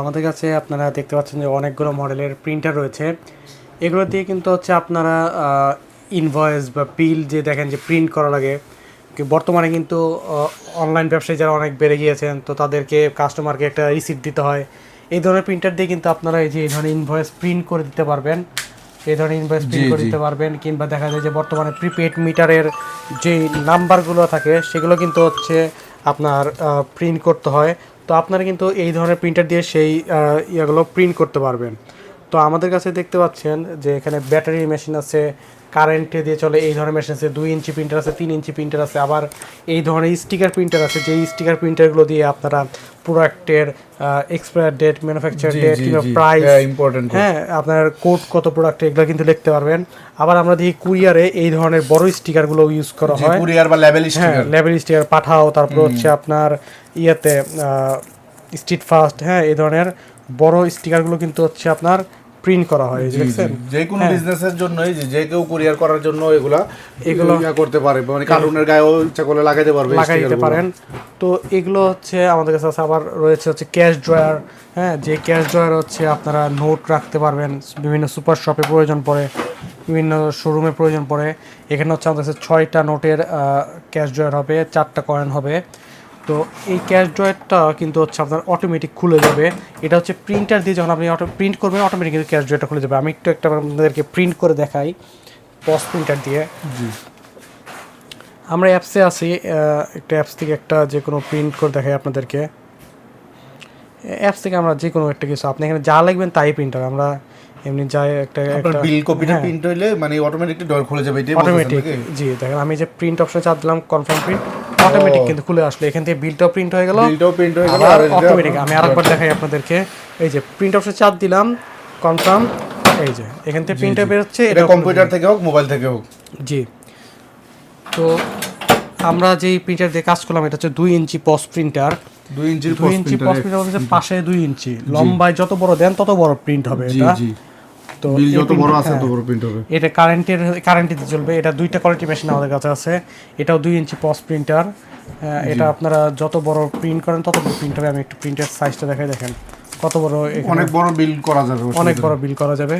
আমাদের কাছে আপনারা দেখতে পাচ্ছেন যে অনেকগুলো মডেলের প্রিন্টার রয়েছে। এগুলো দিয়ে কিন্তু হচ্ছে আপনারা ইনভয়েস বা বিল যে দেখেন যে প্রিন্ট করা লাগে বর্তমানে কিন্তু অনলাইন ব্যবসায়ী যারা অনেক বেড়ে গিয়েছেন তো তাদেরকে কাস্টমারকে একটা রিসিপ্ট দিতে হয়। এই ধরনের প্রিন্টার দিয়ে কিন্তু আপনারা এই যে এই ধরনের ইনভয়েস প্রিন্ট করে দিতে পারবেন। এই ধরনের ইনভয়েস প্রিন্ট করে দিতে পারবেন কিংবা দেখা যায় যে বর্তমানে প্রিপেড মিটারের যে নাম্বারগুলো থাকে সেগুলো কিন্তু হচ্ছে আপনার প্রিন্ট করতে হয়। তো আপনারা কিন্তু এই ধরনের প্রিন্টার দিয়ে সেই ইয়েগুলো প্রিন্ট করতে পারবেন। তো আমাদের কাছে দেখতে পাচ্ছেন যে এখানে ব্যাটারি মেশিন আছে কারেন্টে দিয়ে চলে এই ধরনের মেশিন আছে, দুই ইঞ্চি প্রিন্টার আছে, তিন ইঞ্চি প্রিন্টার আছে, আবার এই ধরনের স্টিকার প্রিন্টার আছে, যেই স্টিকার প্রিন্টারগুলো দিয়ে আপনারা প্রোডাক্টের এক্সপায়ার ডেট ম্যানুফ্যাকচার ডেট কিংবা প্রাইস হ্যাঁ, হ্যাঁ আপনার কোড কত প্রোডাক্ট এগুলো কিন্তু লিখতে পারবেন। আবার আমরা দেখি কুরিয়ারে এই ধরনের বড় স্টিকারগুলো ইউজ করা হয়। কুরিয়ার বা লেভেল স্টিকার লেভেল স্টিকার পাঠাও তারপর হচ্ছে আপনার ইয়েতে স্ট্রিট ফাস্ট হ্যাঁ এই ধরনের বড় স্টিকারগুলো কিন্তু হচ্ছে আপনার প্রিন্ট করা হয় দেখছেন যে কোনো হ্যাঁ। বিজনেসের জন্যই যে যে কেউ কুরিয়ার করার জন্য এগুলা এগুলো করতে পারে মানে কার্টুনের গায়েও ইচ্ছা করলে লাগাইতে পারবে লাগাই দিতে sticker গুলো। পারেন তো এগুলো হচ্ছে আমাদের কাছে আছে আবার রয়েছে হচ্ছে ক্যাশ ড্রয়ার হ্যাঁ যে ক্যাশ ড্রয়ার হচ্ছে আপনারা নোট রাখতে পারবেন বিভিন্ন সুপার শপে প্রয়োজন পড়ে বিভিন্ন শোরুমে প্রয়োজন পড়ে এখানে হচ্ছে আমাদের কাছে ছয়টা নোটের ক্যাশ ড্রয়ার হবে চারটা কয়েন হবে তো এই ক্যাশ ড্রয়ারটা কিন্তু হচ্ছে আপনার অটোমেটিক খুলে যাবে। এটা হচ্ছে প্রিন্টার দিয়ে যখন আপনি অটো প্রিন্ট করবেন অটোমেটিক কিন্তু ক্যাশ ড্রয়ারটা খুলে যাবে। আমি একটু একটা আপনাদেরকে প্রিন্ট করে দেখাই পস প্রিন্টার দিয়ে। জি। আমরা অ্যাপসে আছি একটা অ্যাপস থেকে একটা যে কোনো প্রিন্ট করে দেখাই আপনাদেরকে। অ্যাপস থেকে আমরা যে কোনো একটা কিছু আপনি এখানে যা লিখবেন তাই প্রিন্ট হবে। আমরা এমনি যাই একটা একটা বিল কপিটা। প্রিন্ট হইলে মানে অটোমেটিকলি ডর খুলে যাবে এটাই অটোমেটিক জি দেখেন আমি যে প্রিন্ট অপশনে চাপ দিলাম কনফার্ম প্রিন্ট অটোমেটিক কিন্তু খুলে আসলো। এখান থেকে বিলটাও প্রিন্ট হয়ে গেল। বিলটাও প্রিন্ট হয়ে গেল আর অটোমেটিক আমি আরেকবার দেখাই আপনাদেরকে। এই যে প্রিন্ট অপশনে চাপ দিলাম কনফার্ম এই যে এখান থেকে প্রিন্টে বেরোচ্ছে এটা এটা কম্পিউটার থেকে হোক মোবাইল থেকে হোক। জি। তো আমরা যেই প্রিন্টার দিয়ে কাজ করলাম এটা হচ্ছে দুই ইঞ্চি পস প্রিন্টার দুই ইঞ্চির দুই ইঞ্চি পস প্রিন্টার পাশে দুই ইঞ্চি। লম্বায় যত বড় দেন তত বড় প্রিন্ট হবে জি এটা। জি। তো বিল যত বড় আছে তত বড় প্রিন্ট হবে। এটা কারেন্টের কারেন্টিতে চলবে। এটা দুইটা কোয়ালিটি মেশিন আমাদের কাছে আছে। এটাও দুই ইঞ্চি পস প্রিন্টার এটা আপনারা যত বড় প্রিন্ট করেন তত বড় প্রিন্ট হবে। আমি একটু প্রিন্টের সাইজটা দেখাই দেখেন। কত বড় অনেক বড় বিল করা যাবে অনেক বড় বিল করা যাবে।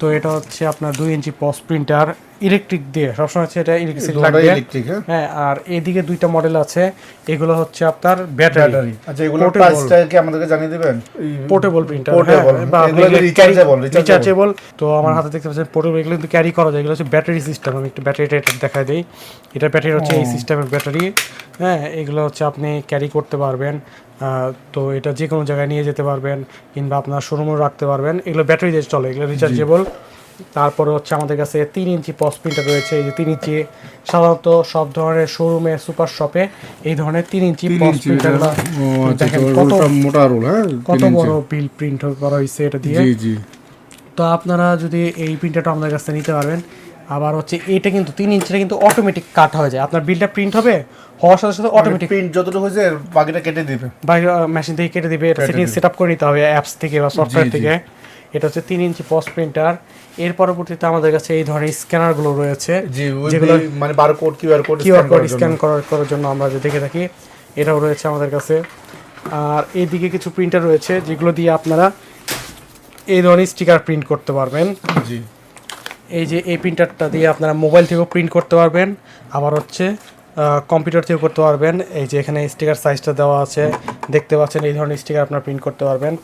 তো এটা হচ্ছে আপনার দুই ইঞ্চি পস প্রিন্টার ইলেকট্রিক দিয়ে সবসময় হচ্ছে এটা ইলেকট্রিক লাগবে। হ্যাঁ? হ্যাঁ আর এদিকে দুইটা মডেল আছে এগুলো হচ্ছে আপনার ব্যাটারি আচ্ছা Portable. প্রাইসটা কি আমাদেরকে জানিয়ে দিবেন? পোর্টেবল প্রিন্টার এগুলো rechargeable, rechargeable। রিচার্জেবল তো আমার হাতে দেখতে পাচ্ছেন পোর্টেবল এগুলো কিন্তু ক্যারি করা যায়। এগুলো হচ্ছে ব্যাটারি সিস্টেম আমি একটু ব্যাটারিটা এটা দেখাই দিই। এটা ব্যাটারি হচ্ছে এই সিস্টেমের ব্যাটারি হ্যাঁ এগুলো হচ্ছে আপনি ক্যারি করতে পারবেন। তো এটা যে কোনো জায়গায় নিয়ে যেতে পারবেন কিংবা আপনার শোরুমেও রাখতে পারবেন। এগুলো ব্যাটারি দিয়ে চলে এগুলো রিচার্জেবল তারপরে হচ্ছে আমাদের কাছে তিন ইঞ্চি পস প্রিন্টার রয়েছে এই যে তিন ইঞ্চি সাধারণত সব ধরনের শোরুমে সুপার শপে এই ধরনের তিন ইঞ্চি পস প্রিন্টারগুলো ও আচ্ছা তো কত মোটা রোল হ্যাঁ কত বড় বিল প্রিন্ট করা হয়েছে এটা দিয়ে। জি জি। তো আপনারা যদি এই প্রিন্টারটা আমাদের কাছে নিতে পারবেন আবার হচ্ছে এটা কিন্তু তিন ইঞ্চিটা কিন্তু অটোমেটিক কাট হয়ে যায়। আপনার বিলটা প্রিন্ট হবে হওয়ার সাথে সাথে অটোমেটিক প্রিন্ট যতটুকু হয়েছে বাকিটা কেটে দিবে। বাকি মেশিন থেকে কেটে দিবে এটা সেটিং সেট আপ করে নিতে হবে অ্যাপস থেকে বা সফটওয়্যার থেকে। এটা হচ্ছে তিন ইঞ্চি পস্ট প্রিন্টার। এর পরবর্তীতে আমাদের কাছে এই ধরনের স্ক্যানারগুলো রয়েছে যেগুলো মানে barcode QR code QR code scan করার করার জন্য আমরা যে দেখে থাকি এটাও রয়েছে আমাদের কাছে। আর এইদিকে কিছু প্রিন্টার রয়েছে যেগুলো দিয়ে আপনারা এই ধরনের স্টিকার প্রিন্ট করতে পারবেন। জি। এই যে এই প্রিন্টারটা দিয়ে আপনারা মোবাইল থেকেও প্রিন্ট করতে পারবেন আবার হচ্ছে কম্পিউটার থেকেও করতে পারবেন। এই যে এখানে স্টিকার সাইজটা দেওয়া আছে দেখতে পাচ্ছেন এই ধরনের স্টিকার আপনারা প্রিন্ট করতে পারবেন।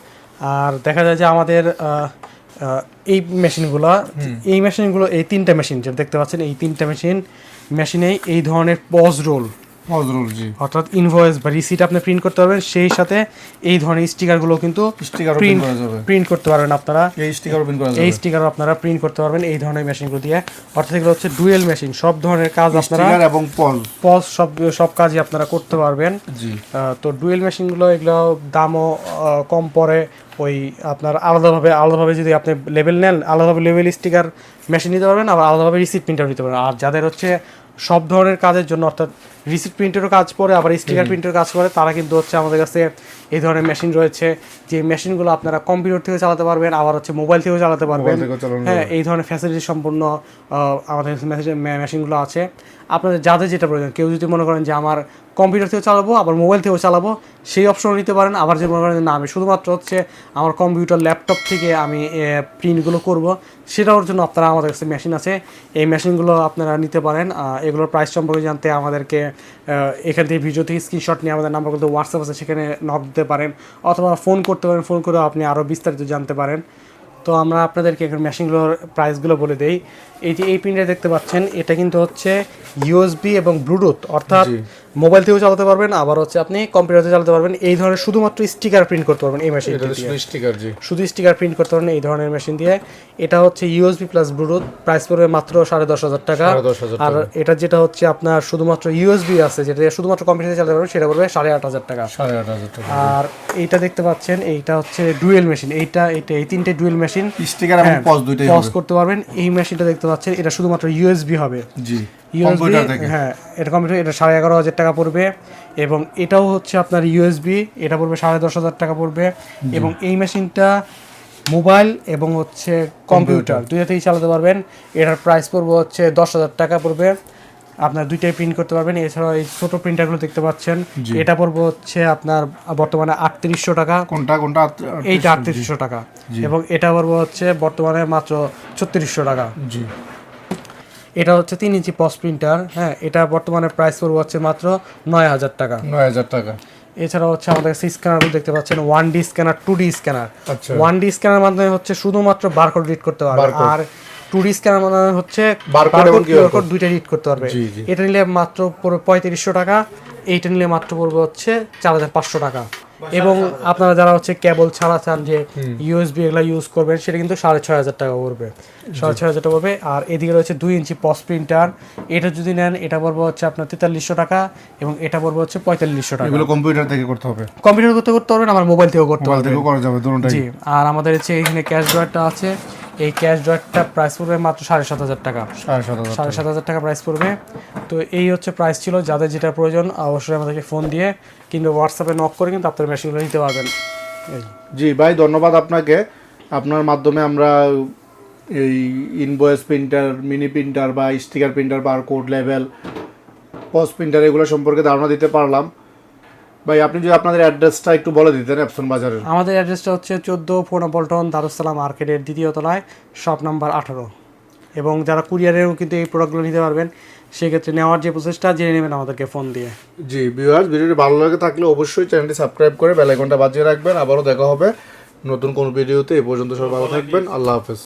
আর দেখা যায় যে আমাদের এই মেশিনগুলো এই মেশিনগুলো এই তিনটা মেশিন যেটা দেখতে পাচ্ছেন এই তিনটা মেশিন মেশিনেই এই ধরনের পজ রোল জি। অর্থাৎ ইনভয়েস বা রিসিট আপনি প্রিন্ট করতে পারবেন সেই সাথে এই ধরনের স্টিকারগুলো কিন্তু স্টিকার প্রিন্ট করা যাবে। প্রিন্ট করতে পারবেন আপনারা। এই স্টিকার করা এই স্টিকার আপনারা প্রিন্ট করতে পারবেন এই ধরনের মেশিনগুলো দিয়ে। অর্থাৎ এগুলো হচ্ছে ডুয়েল মেশিন সব ধরনের কাজ আপনারা স্টিকার এবং পল পজ সব সব কাজই আপনারা করতে পারবেন। জি। তো ডুয়েল মেশিনগুলো এগুলো দামও কম পড়ে ওই আপনার আলাদাভাবে আলাদাভাবে যদি আপনি লেভেল নেন, আলাদাভাবে লেভেল স্টিকার মেশিন নিতে পারবেন, আবার আলাদাভাবে রিসিপ্ট প্রিন্টার নিতে পারবেন। আর যাদের হচ্ছে সব ধরনের কাজের জন্য, অর্থাৎ রিসিট প্রিন্টেরও কাজ করে আবার স্টিকার প্রিন্টের কাজ করে তারা কিন্তু হচ্ছে আমাদের কাছে এই ধরনের মেশিন রয়েছে যে মেশিনগুলো আপনারা কম্পিউটার থেকে চালাতে পারবেন আবার হচ্ছে মোবাইল থেকেও চালাতে পারবেন। হ্যাঁ এই ধরনের ফ্যাসিলিটি সম্পূর্ণ আমাদের মেশিনগুলো আছে। আপনাদের যাদের যেটা প্রয়োজন কেউ যদি মনে করেন যে আমার কম্পিউটার থেকেও চালাবো আবার মোবাইল থেকেও চালাবো সেই অপশন নিতে পারেন। আবার যে মনে করেন যে না আমি শুধুমাত্র হচ্ছে আমার কম্পিউটার ল্যাপটপ থেকে আমি প্রিন্টগুলো করব সেটার জন্য আপনারা আমাদের কাছে মেশিন আছে। এই মেশিনগুলো আপনারা নিতে পারেন। এগুলোর প্রাইস সম্পর্কে জানতে আমাদেরকে এখান থেকে ভিডিও থেকে স্ক্রিনশট নিয়ে আমাদের নাম্বার কিন্তু হোয়াটসঅ্যাপ আছে, সেখানে নক দিতে পারেন অথবা ফোন করতে পারেন ফোন করে আপনি আরও বিস্তারিত জানতে পারেন তো আমরা আপনাদেরকে এখন মেশিনগুলোর প্রাইসগুলো বলে দেই এই যে এই প্রিন্টটা দেখতে পাচ্ছেন, এটা কিন্তু হচ্ছে ইউএসবি এবং ব্লুটুথ অর্থাৎ। মোবাইল থেকেও চালাতে পারবেন আবার হচ্ছে আপনি কম্পিউটারে চালাতে পারবেন। এই ধরনের শুধুমাত্র স্টিকার প্রিন্ট করতে পারবেন এই মেশিন দিয়ে। স্টিকার জি। শুধু স্টিকার প্রিন্ট করতে পারবেন এই ধরনের মেশিন দিয়ে। এটা হচ্ছে ইউএসবি প্লাস ব্লুটুথ প্রাইস পড়বে মাত্র সাড়ে দশ হাজার টাকা। আর এটা যেটা হচ্ছে আপনার শুধুমাত্র ইউএসবি আছে যেটা শুধুমাত্র কম্পিউটারে চালাতে পারবেন সেটা পড়বে সাড়ে আট হাজার টাকা। সাড়ে আট হাজার টাকা আর এইটা দেখতে পাচ্ছেন এইটা হচ্ছে ডুয়েল মেশিন এইটা এইটা এই তিনটে ডুয়েল মেশিন স্টিকার এবং পজ দুইটাই পজ করতে পারবেন। এই মেশিনটা দেখতে পাচ্ছেন এটা শুধুমাত্র ইউএসবি হবে। জি। ইউএসবি হ্যাঁ এটা কম্পিউটার এটা সাড়ে এগারো হাজার টাকা পড়বে এবং এটাও হচ্ছে আপনার ইউএসবি এটা পড়বে সাড়ে দশ হাজার টাকা পড়বে এবং এই মেশিনটা মোবাইল এবং হচ্ছে কম্পিউটার দুইটাতেই চালাতে পারবেন। এটার প্রাইস পড়বে হচ্ছে দশ হাজার টাকা পড়বে। আপনার দুইটাই প্রিন্ট করতে পারবেন। এছাড়াও এই ছোট প্রিন্টারগুলো দেখতে পাচ্ছেন। এটা পড়বে হচ্ছে আপনার বর্তমানে আটত্রিশশো টাকা। কোনটা কোনটা এইটা আটত্রিশশো টাকা এবং এটা পড়বে হচ্ছে বর্তমানে মাত্র ছত্রিশশো টাকা। জি। এটা হচ্ছে তিন ইঞ্চি পস প্রিন্টার হ্যাঁ এটা বর্তমানে প্রাইস পড়বে হচ্ছে মাত্র নয় হাজার টাকা। নয় হাজার টাকা। এছাড়া হচ্ছে আমাদের কাছে স্ক্যানারগুলো দেখতে পাচ্ছেন one D scanner two D scanner one D scanner মাধ্যমে হচ্ছে শুধুমাত্র বারকোড রিড করতে পারবে আর টু ডি স্ক্যানার মাধ্যমে হচ্ছে বারকোড দুইটা রিড করতে পারবে। এটা নিলে মাত্র পঁয়ত্রিশশো টাকা এইটা নিলে মাত্র পড়বে হচ্ছে চার হাজার পাঁচশো টাকা। এবং আপনারা যারা হচ্ছে কেবল ছাড়া চান যে ইউএসবি এগুলো ইউজ করবেন সেটা কিন্তু সাড়ে ছয় হাজার টাকা পড়বে। সাড়ে ছয় হাজার টাকা পড়বে। আর এদিকে রয়েছে দুই ইঞ্চি পস প্রিন্টার এটা যদি নেন এটা পড়বে হচ্ছে আপনার তেতাল্লিশশো টাকা এবং এটা পড়বে হচ্ছে পঁয়তাল্লিশশো টাকা। এগুলো কম্পিউটার থেকে করতে হবে। কম্পিউটার করতে করতে পারবেন আমার মোবাইল থেকেও করতে হবে পারবেন। করা যাবে জি। আর আমাদের হচ্ছে এখানে ক্যাশ ড্রয়ারটা আছে। এই ক্যাশ ড্রয়ারটা প্রাইস পড়বে মাত্র সাড়ে সাত হাজার টাকা। সাড়ে সাত হাজার টাকা। প্রাইস পড়বে। তো এই হচ্ছে প্রাইস ছিল যাদের যেটা প্রয়োজন অবশ্যই আমাদেরকে ফোন দিয়ে কিংবা হোয়াটসঅ্যাপে নক করে কিন্তু আপনার মেশিনগুলো নিতে পারবেন। জি ভাই ধন্যবাদ আপনাকে। আপনার মাধ্যমে আমরা এই ইনভয়েস প্রিন্টার মিনি প্রিন্টার বা স্টিকার প্রিন্টার বা কোড লেভেল পজ প্রিন্টার এগুলো সম্পর্কে ধারণা দিতে পারলাম। ভাই আপনি যদি আপনাদের অ্যাড্রেসটা একটু বলে দিতেন অ্যাপসন বাজারের। আমাদের অ্যাড্রেসটা হচ্ছে চোদ্দ পল্টন দারুসালাম মার্কেটের দ্বিতীয় তলায় শপ নাম্বার আঠারো। এবং যারা কুরিয়ারেও কিন্তু এই প্রোডাক্টগুলো নিতে পারবেন সেক্ষেত্রে নেওয়ার যে প্রসেসটা জেনে নেবেন আমাদেরকে ফোন দিয়ে। জি ভিউয়ার্স ভিডিওটি ভালো লাগে থাকলে অবশ্যই চ্যানেলটি সাবস্ক্রাইব করে বেল আইকনটা বাজিয়ে রাখবেন। আবারও দেখা হবে নতুন কোন ভিডিওতে। এ পর্যন্ত সবাই ভালো থাকবেন। আল্লাহ হাফেজ।